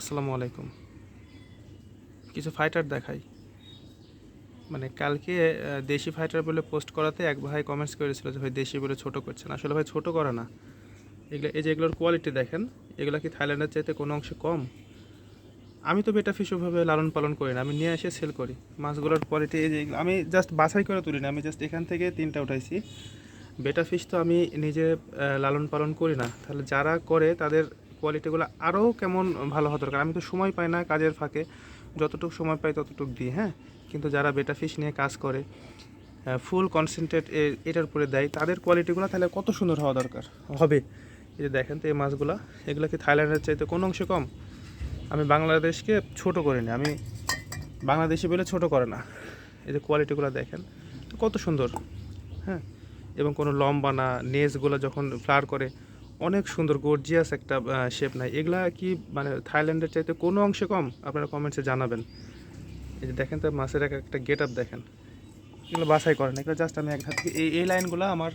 আসসালামু আলাইকুম। কিছু ফাইটার দেখাই। মানে কালকে দেশি ফাইটার বলে পোস্ট করাতে এক ভাই কমেন্টস করেছিল যে, ভাই, দেশি বলে ছোট করছেন। আসলে ভাই, ছোট করে না। এগুলো, এই যে এগুলোর কোয়ালিটি দেখেন, এগুলো কি থাইল্যান্ডের চাইতে কোনো অংশে কম? আমি তো বেটা ফিশ ওভাবে লালন পালন করি না, আমি নিয়ে এসে সেল করি। মাছগুলোর কোয়ালিটি এই যে, আমি জাস্ট বাছাই করে তুলি না, আমি জাস্ট এখান থেকে তিনটা উঠাইছি। বেটা ফিশ তো আমি নিজে লালন পালন করি না। তাহলে যারা করে তাদের কোয়ালিটিগুলো আরও কেমন ভালো হওয়া দরকার। আমি তো সময় পাই না কাজের ফাঁকে। যতটুকু সময় পাই ততটুকু দিই হ্যাঁ? কিন্তু যারা বেটা ফিশ নিয়ে কাজ করে ফুল কনসেন্ট্রেট এটার উপরে দেয়, তাদের কোয়ালিটিগুলো তাহলে কত সুন্দর হওয়া দরকার? হবে। এই যে দেখেন তো এই মাছগুলো, এগুলো কি থাইল্যান্ডের চাইতে কোনো অংশে কম? আমি বাংলাদেশকে ছোট করিনি আমি বাংলাদেশি বলে ছোট করে না। এই যে কোয়ালিটিগুলো দেখেন, কত সুন্দর হ্যাঁ? এবং কোনো লম্বা না নেজগুলো যখন ফ্লার করে অনেক সুন্দর গর্জিয়াস একটা শেপ নাই এগুলা কি মানে থাইল্যান্ডের চাইতে কোনো অংশে কম? আপনারা কমেন্টসে জানাবেন। এই যে দেখেন তো, মাছের এক একটা গেট আপ দেখেন। এগুলো বাছাই করেন। এগুলো জাস্ট আমি এক হাত থেকে, এই এই লাইনগুলো আমার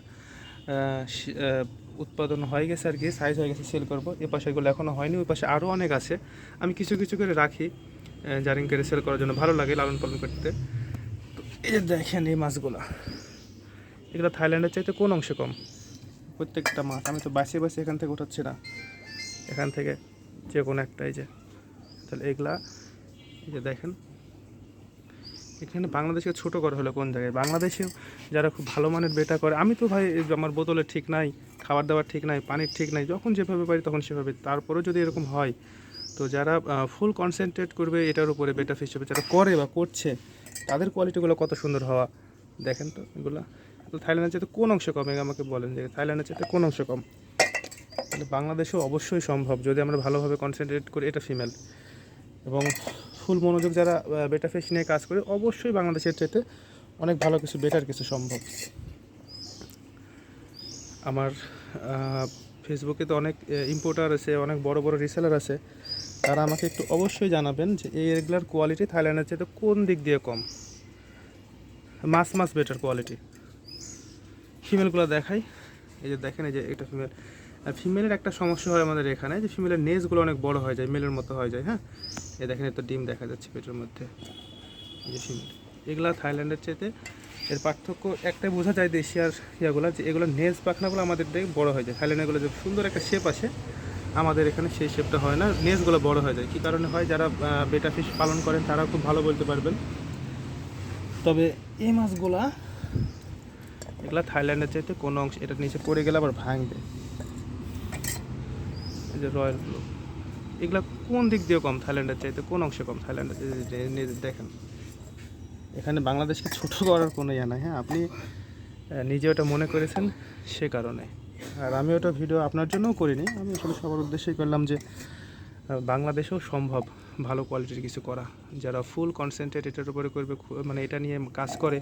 উৎপাদন হয়ে গেছে আর কি সাইজ হয়ে গেছে সেল করব। এ পাশে এগুলো এখনও হয়নি, ওই পাশে আরও অনেক আছে। আমি কিছু কিছু করে রাখি জারিং করে সেল করার জন্য। ভালো লাগে লালন পালন করতে। তো এই যে দেখেন এই মাছগুলো। এগুলো থাইল্যান্ডের চাইতে কোন অংশে কম? প্রত্যেকটা মাছ। আমি তো বাসে বাসে এখান থেকে উঠাচ্ছি না। এখান থেকে যে কোনো একটা এই যে, তাহলে এগুলা, এই যে দেখেন। এখানে বাংলাদেশকে ছোট করা হলো কোন জায়গায়? বাংলাদেশেও যারা খুব ভালো মানের বেটা করে, আমি তো ভাই আমার বোতলে ঠিক নাই, খাবার দাবার ঠিক নাই, পানির ঠিক নাই, যখন যেভাবে পারি তখন সেভাবে। তারপরেও যদি এরকম হয়, তো যারা ফুল কনসেন্ট্রেট করবে এটার উপরে বেটা হিসেবে যারা করে বা করছে, তাদের কোয়ালিটিগুলো কত সুন্দর হওয়া। দেখেন তো এগুলো। থাইল্যান্ডের চাইতে কোন অংশ কম? আমাকে বলেন যে থাইল্যান্ডের চাইতে কোন অংশ কম? তাহলে বাংলাদেশেও অবশ্যই সম্ভব যদি আমরা ভালোভাবে কনসেন্ট্রেট করি, এটা ফিমেল এবং ফুল মনোযোগ যারা বেটা ফিশ নিয়ে কাজ করে, অবশ্যই বাংলাদেশের চাইতে অনেক ভালো কিছু বেটার কিছু সম্ভব। আমার ফেসবুকে তো অনেক ইম্পোর্টার আছে, অনেক বড় বড় রিসেলার আছে। তারা আমাকে একটু অবশ্যই জানাবেন যে এই রেগুলার কোয়ালিটি থাইল্যান্ডের চাইতে কোন দিক দিয়ে কম। মাস মাস বেটার কোয়ালিটি ফিমেলগুলো দেখাই। এই যে দেখেন, এই যে এটা ফিমেল আর ফিমেলের একটা সমস্যা হয় আমাদের এখানে, যে ফিমেলের নেজগুলো অনেক বড় হয়ে যায়, মেলের মতো হয়ে যায় হ্যাঁ? এই দেখেন এত ডিম দেখা যাচ্ছে পেটের মধ্যে। এই যে ফিমেল এগুলা থাইল্যান্ডের চাইতে এর পার্থক্য একটাই, বোঝা যায় দেশিয়ার ইয়াগুলো, যে এগুলো নেজ পাখনাগুলো আমাদের থেকে বড় হয়ে যায়। থাইল্যান্ডেগুলো যে সুন্দর একটা শেপ আসে, আমাদের এখানে সেই শেপটা হয় না, নেজগুলো বড় হয়ে যায়। কী কারণে হয়? যারা বেটা ফিশ পালন করেন তারা খুব ভালো বলতে পারবেন। তবে এই মাছগুলা এগুলা থাইল্যান্ডের চাইতে কোনো অংশ, এটা নিচে পড়ে গেলে আবার ভাঙবে। এই যে রয়্যাল ব্লু। এগুলা কোন দিক দিয়ে কম, থাইল্যান্ডের চাইতে? কোন অংশে কম, থাইল্যান্ডের দেখেন। এখানে বাংলাদেশকে ছোট করার কোনো ইয়ে নাই হ্যাঁ? আপনি নিজে ওটা মনে করেছেন সে কারণে। আর আমি ওটা ভিডিও আপনার জন্যও করিনি। আমি আসলে সবার উদ্দেশ্যেই করলাম যে বাংলাদেশেও সম্ভব ভালো কোয়ালিটির কিছু করা। যারা ফুল কনসেন্ট্রেট এটার উপরে করবে মানে এটা নিয়ে কাজ করে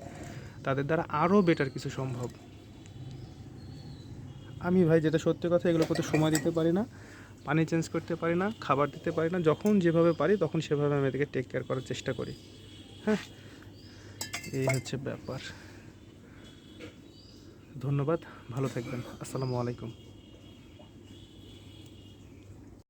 তাদের দ্বারা আরও বেটার কিছু সম্ভব। আমি ভাই যেটা সত্যি কথা এগুলো করতে সময় দিতে পারি না, পানি চেঞ্জ করতে পারি না, খাবার দিতে পারি না, যখন যেভাবে পারি তখন সেভাবে আমি এদেরকে টেক কেয়ার করার চেষ্টা করি। হ্যাঁ এই হচ্ছে ব্যাপার। ধন্যবাদ, ভালো থাকবেন। আসসালামু আলাইকুম।